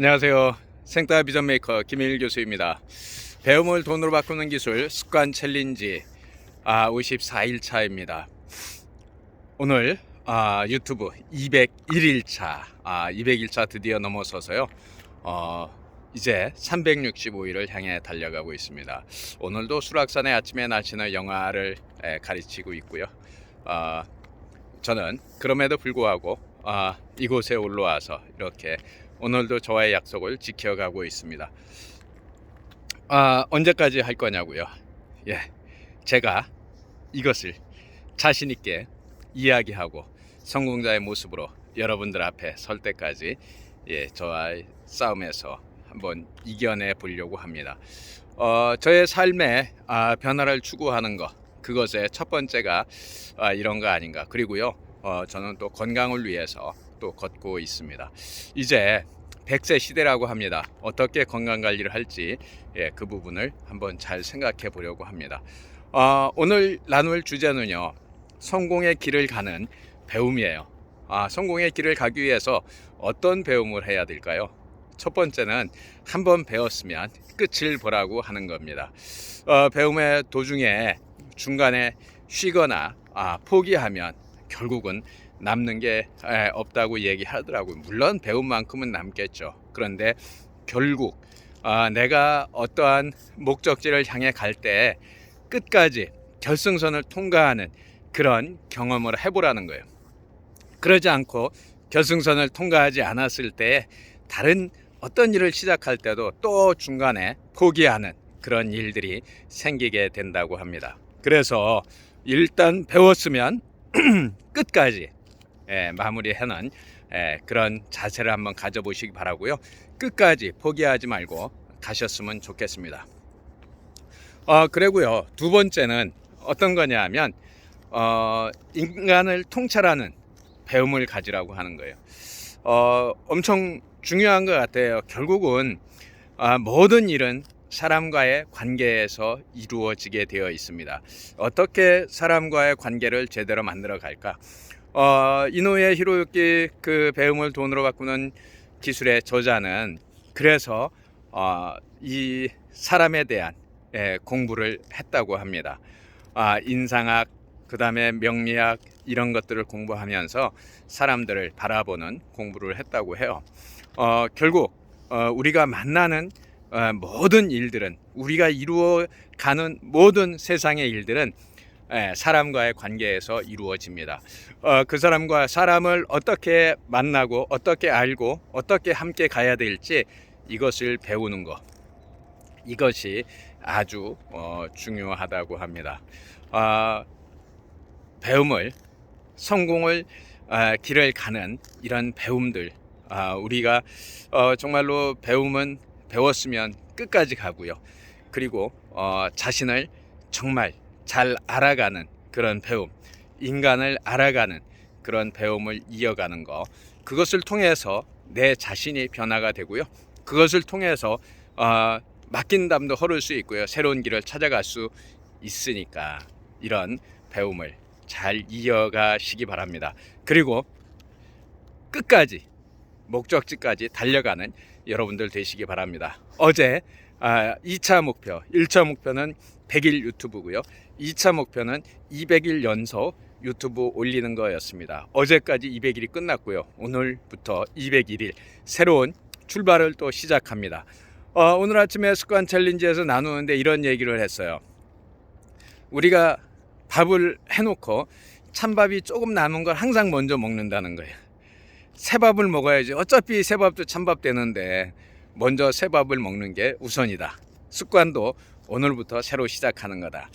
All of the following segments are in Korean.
안녕하세요. 생따 비전 메이커 김일 교수입니다. 배움을 돈으로 바꾸는 기술 습관 챌린지 아, 54일 차입니다. 오늘 아, 유튜브 201일 차 아, 200일 차 드디어 넘어서서요. 어, 이제 365일을 향해 달려가고 있습니다. 오늘도 수락산의 아침에 날씨는 영화를 에, 가르치고 있고요. 아, 저는 그럼에도 불구하고 아, 이곳에 올라와서 이렇게 오늘도 저와의 약속을 지켜가고 있습니다. 아, 언제까지 할 거냐고요? 예, 제가 이것을 자신 있게 이야기하고 성공자의 모습으로 여러분들 앞에 설 때까지 예, 저와의 싸움에서 한번 이겨내 보려고 합니다. 어, 저의 삶에 아, 변화를 추구하는 것 그것의 첫 번째가 아, 이런 거 아닌가. 그리고요, 어, 저는 또 건강을 위해서 또 걷고 있습니다. 이제 100세 시대라고 합니다. 어떻게 건강 관리를 할지 예, 그 부분을 한번 잘 생각해 보려고 합니다. 어, 오늘 나눌 주제는요, 성공의 길을 가는 배움이에요. 아, 성공의 길을 가기 위해서 어떤 배움을 해야 될까요? 첫 번째는 한번 배웠으면 끝을 보라고 하는 겁니다. 어, 배움의 도중에 중간에 쉬거나 아, 포기하면 결국은 남는 게 에, 없다고 얘기하더라고요. 물론 배운 만큼은 남겠죠. 그런데 결국 아, 내가 어떠한 목적지를 향해 갈 때 끝까지 결승선을 통과하는 그런 경험을 해보라는 거예요. 그러지 않고 결승선을 통과하지 않았을 때 다른 어떤 일을 시작할 때도 또 중간에 포기하는 그런 일들이 생기게 된다고 합니다. 그래서 일단 배웠으면 끝까지 예, 마무리하는 예, 그런 자세를 한번 가져보시기 바라고요. 끝까지 포기하지 말고 가셨으면 좋겠습니다. 어, 그리고요 두 번째는 어떤 거냐면 어, 인간을 통찰하는 배움을 가지라고 하는 거예요. 어, 엄청 중요한 것 같아요. 결국은 아, 모든 일은 사람과의 관계에서 이루어지게 되어 있습니다. 어떻게 사람과의 관계를 제대로 만들어 갈까? 어, 이노의 히로유키 그 배움을 돈으로 바꾸는 기술의 저자는 그래서 어, 이 사람에 대한 예, 공부를 했다고 합니다. 아, 인상학, 그 다음에 명리학 이런 것들을 공부하면서 사람들을 바라보는 공부를 했다고 해요. 어, 결국 어, 우리가 만나는 어, 모든 일들은 우리가 이루어가는 모든 세상의 일들은 예, 사람과의 관계에서 이루어집니다. 어, 그 사람과 사람을 어떻게 만나고 어떻게 알고 어떻게 함께 가야 될지 이것을 배우는 것 이것이 아주 어, 중요하다고 합니다. 아, 배움을 성공을 아, 길을 가는 이런 배움들 아, 우리가 어, 정말로 배움은 배웠으면 끝까지 가고요. 그리고 어, 자신을 정말 잘 알아가는 그런 배움, 인간을 알아가는 그런 배움을 이어가는 거. 그것을 통해서 내 자신이 변화가 되고요. 그것을 통해서 어, 맡긴 담도 헐을 수 있고요. 새로운 길을 찾아갈 수 있으니까 이런 배움을 잘 이어가시기 바랍니다. 그리고 끝까지 목적지까지 달려가는 여러분들 되시기 바랍니다. 어제 아, 2차 목표, 1차 목표는 100일 유튜브고요. 2차 목표는 200일 연속 유튜브 올리는 거였습니다. 어제까지 200일이 끝났고요. 오늘부터 201일 새로운 출발을 또 시작합니다. 어, 오늘 아침에 습관 챌린지에서 나누는데 이런 얘기를 했어요. 우리가 밥을 해놓고 찬밥이 조금 남은 걸 항상 먼저 먹는다는 거예요. 새밥을 먹어야지. 어차피 새밥도 찬밥 되는데 먼저 새밥을 먹는 게 우선이다. 습관도 오늘부터 새로 시작하는 거다.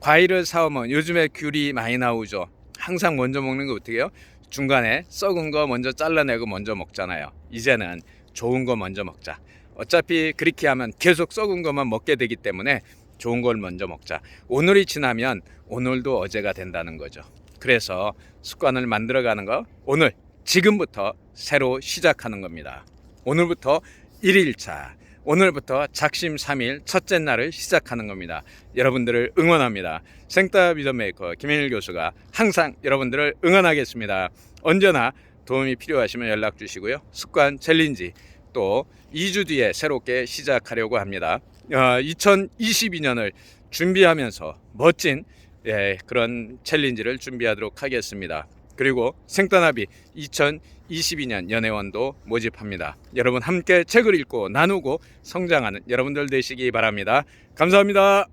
과일을 사오면 요즘에 귤이 많이 나오죠. 항상 먼저 먹는 거 어떻게 해요? 중간에 썩은 거 먼저 잘라내고 먼저 먹잖아요. 이제는 좋은 거 먼저 먹자. 어차피 그렇게 하면 계속 썩은 것만 먹게 되기 때문에 좋은 걸 먼저 먹자. 오늘이 지나면 오늘도 어제가 된다는 거죠. 그래서 습관을 만들어가는 거 오늘 지금부터 새로 시작하는 겁니다. 오늘부터 1일차, 오늘부터 작심 3일 첫째 날을 시작하는 겁니다. 여러분들을 응원합니다. 생따 비전메이커 김현일 교수가 항상 여러분들을 응원하겠습니다. 언제나 도움이 필요하시면 연락 주시고요. 습관 챌린지 또 2주 뒤에 새롭게 시작하려고 합니다. 어, 2022년을 준비하면서 멋진 예, 그런 챌린지를 준비하도록 하겠습니다. 그리고 생떠나비 2022년 연애원도 모집합니다. 여러분 함께 책을 읽고 나누고 성장하는 여러분들 되시기 바랍니다. 감사합니다.